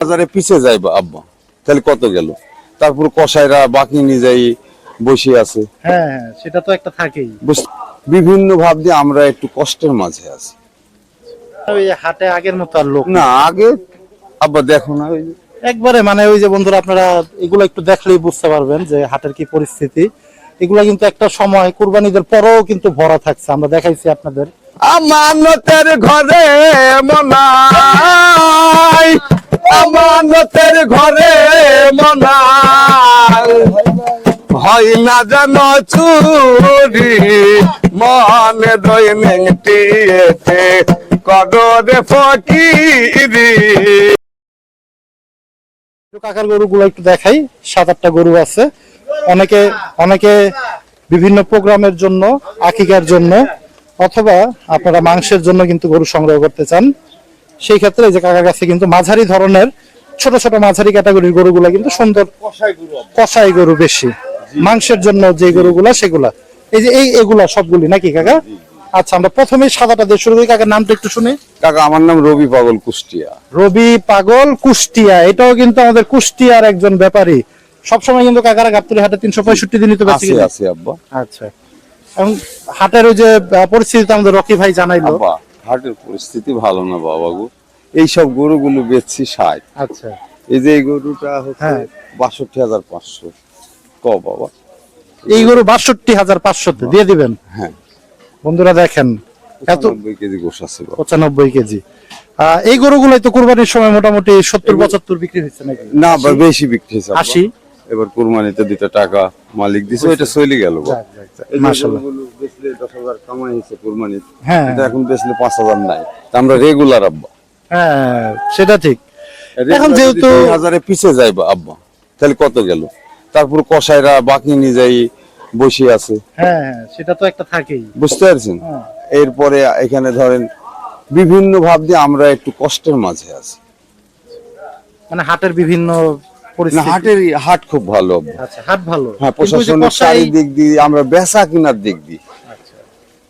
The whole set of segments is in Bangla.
বাজারে পিছে যাই আব্বা। তাহলে কত গেল? তারপর কসাইরা বাকি নিয়ে যাই বসে আছে। হ্যাঁ হ্যাঁ সেটা তো একটা থাকেই। বিভিন্ন ভাব দিয়ে আমরা একটু কষ্টের মাঝে আছি। হাটে আগের মতো আর লোক না আগে আব্বা দেখো না ওই একবারে মানে ওই যে বন্ধুরা আপনারা এগুলো একটু দেখলেই বুঝতে পারবেন যে হাটের কি পরিস্থিতি। এগুলা কিন্তু একটা সময় কুরবানিদের পরেও কিন্তু ভরা থাকছে। আমরা দেখাইছি আপনাদের। আমানতের ঘরে মনাই। আমানতের ঘরে মনাই হয় না যেন চুরি মনে দৈনিকটিয়েতে কদরে ফকিরি। কাকার গরুগুলো একটু দেখাই, সাত আটটা গরু আছে। অনেকে অনেকে বিভিন্ন প্রোগ্রামের জন্য, আকিকার জন্য, অথবা আপনারা মাংসের জন্য কিন্তু গরু সংগ্রহ করতে চান। সেই ক্ষেত্রে এই যে কাকার কাছে কিন্তু মাঝারি ধরনের ছোট ছোট মাঝারি ক্যাটাগরির গরুগুলা কিন্তু সুন্দর কষাই গরু বেশি। মাংসের জন্য যে গরুগুলা সেগুলা। এই যে এই এগুলা সবগুলি নাকি কাকা? আচ্ছা আমরা প্রথমে সাদাটা দিয়ে শুরু করি। কাকার নামটা একটু শুনি। কাকা আমার নাম রবি পাগল কুষ্টিয়া। রবি পাগল কুষ্টিয়া। এটাও কিন্তু আমাদের কুষ্টিয়ার একজন ব্যাপারী। সবসময় কিন্তু কাকারা গাবতলি হাটে তিনশো পঁয়ষট্টি দিনই তো বেশি আছে আব্বা। আচ্ছা। এবং হাটের ওই যে পরিস্থিতি আমাদের রকি ভাই জানাইলো। হাটের পরিস্থিতি ভালো না বাবা গো এইসব গরুগুলো বেচছি ষাট। আচ্ছা। এই যে এই গরুটা হচ্ছে হ্যাঁ। বাষট্টি হাজার পাঁচশো। ক বাবা? এই গরু বাষট্টি হাজার পাঁচশোতে দিয়ে দিবেন? হ্যাঁ। বন্ধুরা দেখেন এত কেজি গোস আছে পঁচানব্বই কেজি। এই গরুগুলোই তো কুরবানির সময় মোটামুটি সত্তর পঁচাত্তর বিক্রি হয়েছে নাকি? না বা বেশি বিক্রি হয়েছে আশি? এবার কুরবানিতে দুটো টাকা মালিক দিছে ওইটা চলে গেল বাবা। যাক, যাক, যাক। এই যে মাশাআল্লাহ। বেচলে দশ হাজার কামাই হয়েছে কুরবানিতে হ্যাঁ। এটা এখন বেচলে পাঁচ হাজার নাই। তা আমরা রেগুলার আব্বা। হ্যাঁ সেটা ঠিক। এখন যেহেতু- হাজারে পিছে যাই আব্বা তাহলে কত গেল? তারপর কসাইরা বাকি নিয়ে বসে আছে। হ্যাঁ হ্যাঁ সেটা তো একটা থাকেই। বুঝতে পারছেন? হ্যাঁ। এরপরে এখানে ধরেন বিভিন্ন ভাব দিয়ে আমরা একটু কষ্টের মাঝে আছি। মানে হাটের বিভিন্ন হাটের হাট খুব ভালো আচ্ছা হাট ভালো। হ্যাঁ প্রশাসনের চারিদিক দিয়ে আমরা বেচা কিনার দিক দিয়ে।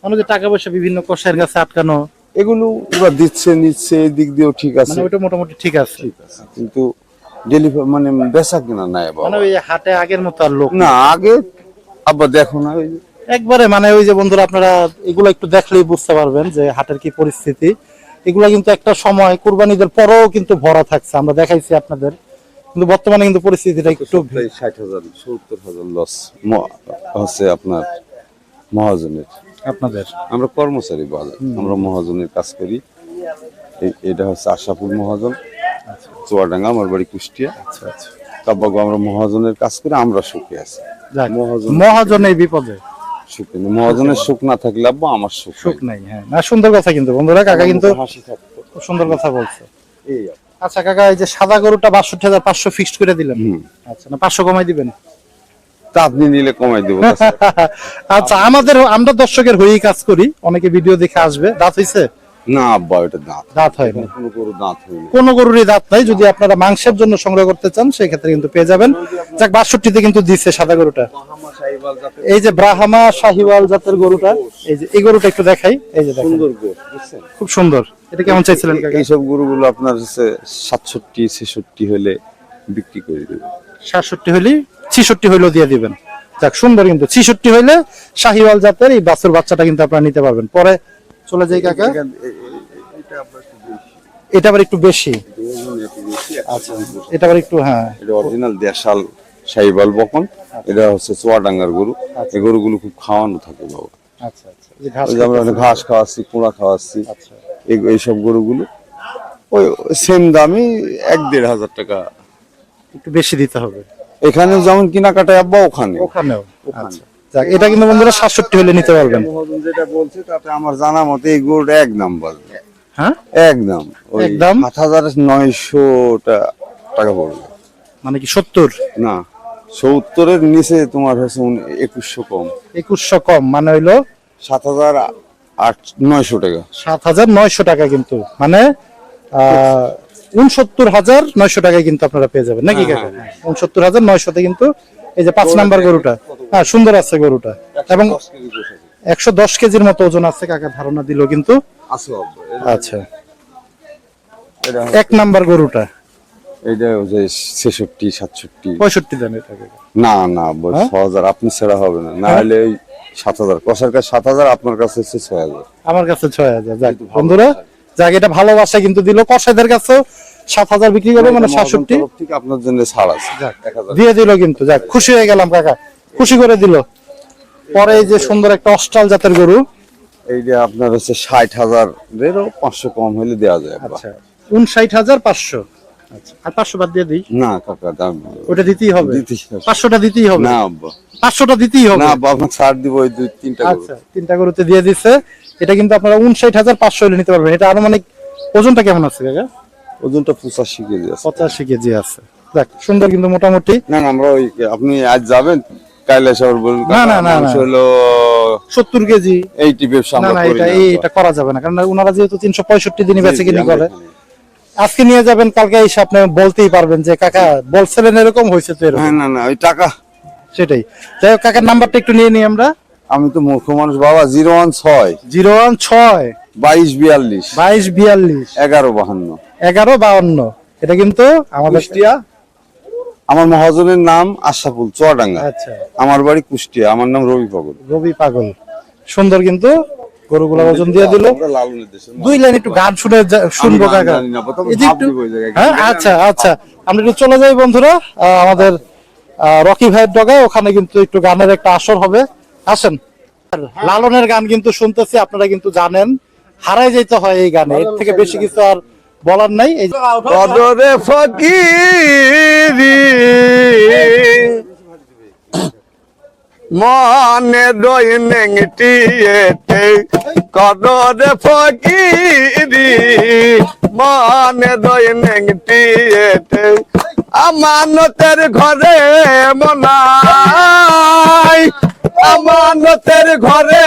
মানে যে টাকা পয়সা বিভিন্ন কষাইয়ের কাছে আটকানো এগুলো ওরা দিচ্ছে নিচ্ছে এই দিক দিয়েও ঠিক আছে। মানে ওইটা মোটামুটি ঠিক আছে। ঠিক আছে কিন্তু ডেলিভারি মানে বেচা কিনা নাই মানে ওই হাটে আগের মতো আর লোক না আগে আবার দেখো না ওই একবারে মানে ওই যে বন্ধুরা আপনারা এগুলো একটু দেখলেই বুঝতে পারবেন যে হাটের কি পরিস্থিতি। এগুলা কিন্তু একটা সময় কুরবানিদের পরেও কিন্তু ভরা থাকছে আমরা দেখাইছি আপনাদের। কিন্তু বর্তমানে কিন্তু পরিস্থিতিটা একটু ষাট হাজার সত্তর হাজার লস হচ্ছে আপনার মহাজনের। আপনাদের? আমরা কর্মচারী বাজার। আমরা মহাজনের কাজ করি। এটা হচ্ছে আশাপুর মহাজন। চুয়াডাঙ্গা আমার বাড়ি কুষ্টিয়া। আচ্ছা আচ্ছা। কাব্বাগো আমরা মহাজনের কাজ করে আমরা সুখে আছি। মহাজন মহাজন এই বিপদে। সুখে নেই। মহাজনের সুখ না থাকলে আব্বা আমার সুখ সুখ নাই। হ্যাঁ। না সুন্দর কথা কিন্তু। বন্ধুরা কাকা কিন্তু হাসি থাকতো। সুন্দর কথা বলছে। এই আচ্ছা কাকা এই যে সাদা গরুটা বাষট্টি হাজার পাঁচশো ফিক্সড করে দিলেন। হুম। আচ্ছা না পাঁচশো কমাই দিবেন? আপনি নিলে কমাই দেবো। আচ্ছা আমাদের আমরা দর্শকের হয়েই কাজ করি। অনেকে ভিডিও দেখে আসবে। দাঁত হইছে? না আব্বা ওটা দাঁত। দাঁত হয় না কোনো কোনো দাঁত হয়নি। কোন গরুরই দাঁত নাই। যদি আপনারা মাংসের জন্য সংগ্রহ করতে চান সেই ক্ষেত্রে কিন্তু পেয়ে যাবেন। যাক বাষট্টিতে কিন্তু দিচ্ছে সাদা গরুটা। এই যে ব্রাহ্মা শাহিওয়াল জাতের গরুটা এই যে এই গরুটা একটু দেখাই। এই যে সুন্দর গোশ খুব সুন্দর। এটা কেমন চাইছিলেন এইসব গরুগুলো আপনার হচ্ছে সাতষট্টি ছেষট্টি হলে বিক্রি করে দেবে। সাতষট্টি হইলে ছিষট্টি হইলেও দিয়ে দিবেন। যাক সুন্দর কিন্তু। ছিষট্টি হইলে শাহিওয়াল জাতের এই বাছুর বাচ্চাটা কিন্তু আপনারা নিতে পারবেন। পরে চলে যাই কাকা। এটা আবার একটু বেশি। আচ্ছা এটা আবার একটু হ্যাঁ। এটা অরিজিনাল দেশাল বকন। এটা হচ্ছে চুয়াডাঙ্গার গরু। এই গরুগুলো খুব খাওয়ানো থাকে বাবা। আচ্ছা আচ্ছা। ঘাস ওই আমরা ঘাস খাওয়াচ্ছি কুড়া খাওয়াচ্ছি। আচ্ছা। এই- এইসব গরুগুলো ওই সেম দামই এক দেড় হাজার টাকা একটু বেশি দিতে হবে। এখানে যেমন কেনাকাটায় আব্বা ওখানে। ওখানেও। আচ্ছা। যাক এটা কিন্তু বন্ধুরা সাতষট্টি হলে নিতে পারবেন। যেটা বলছে তাতে আমার জানা মতে এই গরুটা এক দাম বাজবে। হ্যাঁ? একদম একদম? সাত হাজার নয়শোটা টাকা পড়বে। মানে কি সত্তর? না সত্তরের নিচে তোমার হচ্ছে একুশশো কম। একুশশো কম মানে হইল সাত হাজার আট নয়শো টাকা। সাত হাজার নয়শো টাকা কিন্তু। মানে আহ উনসত্তর হাজার নয়শো টাকায় কিন্তু আপনারা পেয়ে যাবেন। নাকি কাকা? উনসত্তর হাজার নয়শোতে কিন্তু এই যে পাঁচ নাম্বার গরুটা। হ্যাঁ সুন্দর আছে গরুটা। এবং। একশো দশ কেজির মতো ওজন আছে কাকা ধারণা দিল কিন্তু। আচ্ছা। এক নাম্বার গরুটা। এইটা হচ্ছে ছেষট্টি সাতষট্টি। পঁয়ষট্টি দেন না না হ্যাঁ? ছ হাজার আপনি ছাড়া হবে না। না হলে ওই সাত হাজার। কষার কাছে সাত হাজার আপনার কাছে হচ্ছে ছয় হাজার। আমার কাছে ছয় হাজার বন্ধুরা যাক এটা ভালোবাসা কিন্তু দিল কষাইদের কাছেও সাত হাজার বিক্রি করবে মানে সাতষট্টি। আপনার জন্য ছাড় আছে। দিয়ে দিল কিন্তু যাক খুশি হয়ে গেলাম কাকা। খুশি করে দিল। পরে এই যে সুন্দর একটা অস্ট্রাল জাতের গরু। এইটা আপনার হচ্ছে ষাট হাজারেরও পাঁচশো কম হলে দেওয়া যায়। আচ্ছা উনষাট হাজার পাঁচশো। আচ্ছা আর পাঁচশো বাদ দিয়ে দিই? না কাকা দাম ওটা দিতেই হবে। পাঁচশোটা দিতেই হবে? না পাঁচশোটা দিতেই হবে? না আব্বা ছাড় দিব ওই দুই তিনটা আচ্ছা তিনটা গরুতে দিয়ে দিচ্ছে এটা কিন্তু আপনারা উনষাট হাজার পাঁচশো হলে নিতে পারবেন। এটা আনুমানিক ওজনটা কেমন আছে কাকা? ওজনটা পঁচাশি কেজি আছে। পঁচাশি কেজি আছে। দেখ সুন্দর কিন্তু মোটামুটি। না না আমরা ওই আপনি আজ যাবেন? বলুন না, না, না, হলো কেজি। এই টিপের না না এটা এটা করা যাবে না। কারণ ওনারা যেহেতু তিনশো পঁয়ষট্টি দিনই বেঁচে কিনি করে। আজকে নিয়ে যাবেন কালকে এসে আপনি বলতেই পারবেন যে কাকা বলছিলেন এরকম হয়েছে তো এরকম। হ্যাঁ না না ওই টাকা। সেটাই। যাই হোক কাকার নাম্বারটা একটু নিয়ে নিই আমরা। আমি তো মূর্খ মানুষ বাবা জিরো ওয়ান ছয়। জিরো ওয়ান ছয়। বাইশ বিয়াল্লিশ। বাইশ বিয়াল্লিশ। এগারো বাহান্ন। এগারো বাহান্ন। এটা কিন্তু আমাদের আমার মহাজনের নাম আশাফুল চুয়াডাঙ্গা। আচ্ছা। আমার বাড়ি কুষ্টিয়া আমার নাম রবি পাগল। রবি পাগল। সুন্দর কিন্তু গরুগুলা ওজন দিয়ে দিল। লালনের দুই লাইন একটু গান শুনে শুনব কাকা। হ্যাঁ আচ্ছা আচ্ছা। আমরা একটু চলে যাই বন্ধুরা। আমাদের রকি ভাইয়ের ডগায়। ওখানে কিন্তু একটু গানের একটা আসর হবে। আসেন। লালনের গান কিন্তু শুনতেছি আপনারা কিন্তু জানেন। হারাই যেতে হয় এই গানে। এর থেকে বেশি কিছু আর বলার নাই। এই মনে দৈনিকটিয়েতে কদরে ফকিরি। মনে দৈনিকটিয়েতে আমানতের ঘরে মনাই। আমানতের ঘরে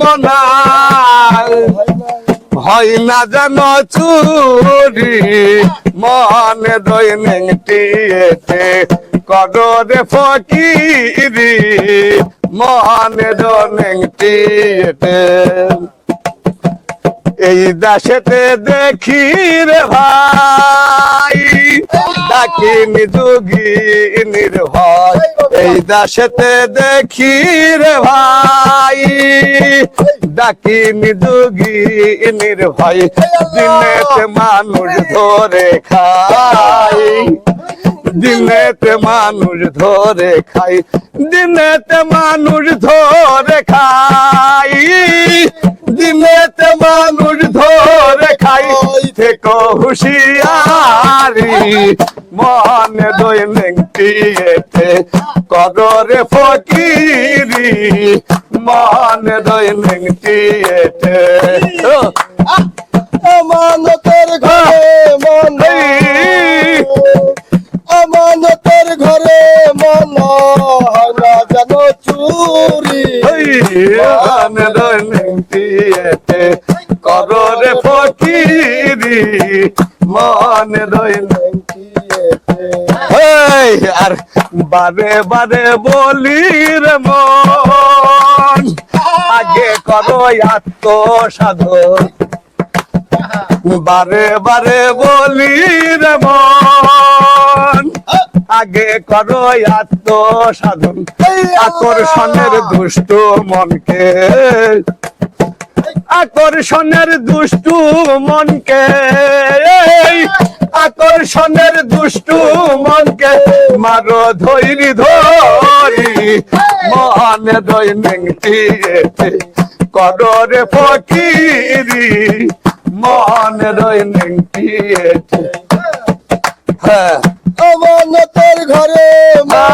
মনাই। হয় না যেন চুরি, মনে দৈনিক টিয়েতে কদরে ফকিরি মনে দৈনিক টিয়েতে এই দাসেতে দেখি রে ভাই। ডাকি নিযোগী নির্ভয়। এই দাসেতে দেখি রে ভাই। ডাকি নিযোগী নির্ভয়। দিনেতে মানুষ ধরে খাই দিনেতে মানুষ ধরে খাই দিনেতে মানুষ ধরে খাই দিনেতে মানুষ ধরে খাই থেকো হুশিয়ারি। মনে দৈনিক টিয়েতে কদরে ফকিরি। মনে দৈনিক টিয়েতে আমানতের ঘরে মন। আমানতের ঘরে মন। না যেন চুরি। মনে দৈনিক টিয়েতে কদরে ফকিরি। মনে এই আর বারে বারে বলি রে মন, আগে করো আত্মসাধন। বারে বারে বলি রে মন, আগে করো আত্মসাধন। আকর্ষণের দুষ্ট মনকে, আকর্ষণের দুষ্টু মনকে আকর্ষণের দুষ্টু মনকে মারো ধৈরি ধরি। মহানে দৈনিক কররে ফকিরি। মহানে দৈনিক হ্যাঁ। আমানতের ঘরে মা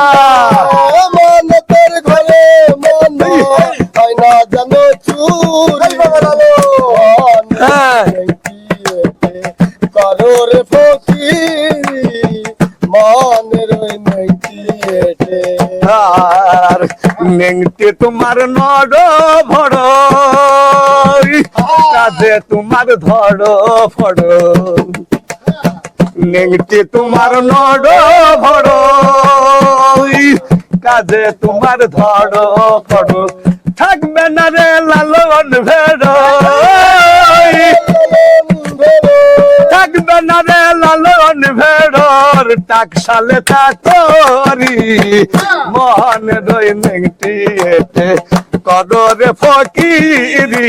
মন আমানতের তোমার নড ভড় কাজে তোমার ধড় ফড় নেংটে তোমার নড ভড় কাজে তোমার ধড় ফড় থাকবে না রে লালন ভেড় থাকবে না রে লালন ভেড় টাকশালে চাকরি মন রই নেংটি এতে কররে ফকিরি।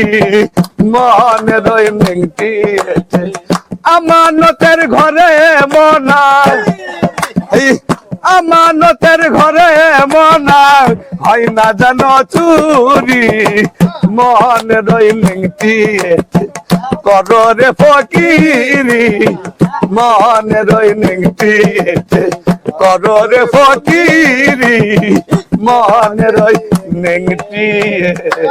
মন রই নেংটি এতে আমানতের ঘরে মনা এই আমানতের ঘরে মনা হয় না জানো চুরি। মন রই নেংটি এতে কররে ফকিরি মনে রই নেংটি কদরে ফকিরি মনে রই নেংটি এতে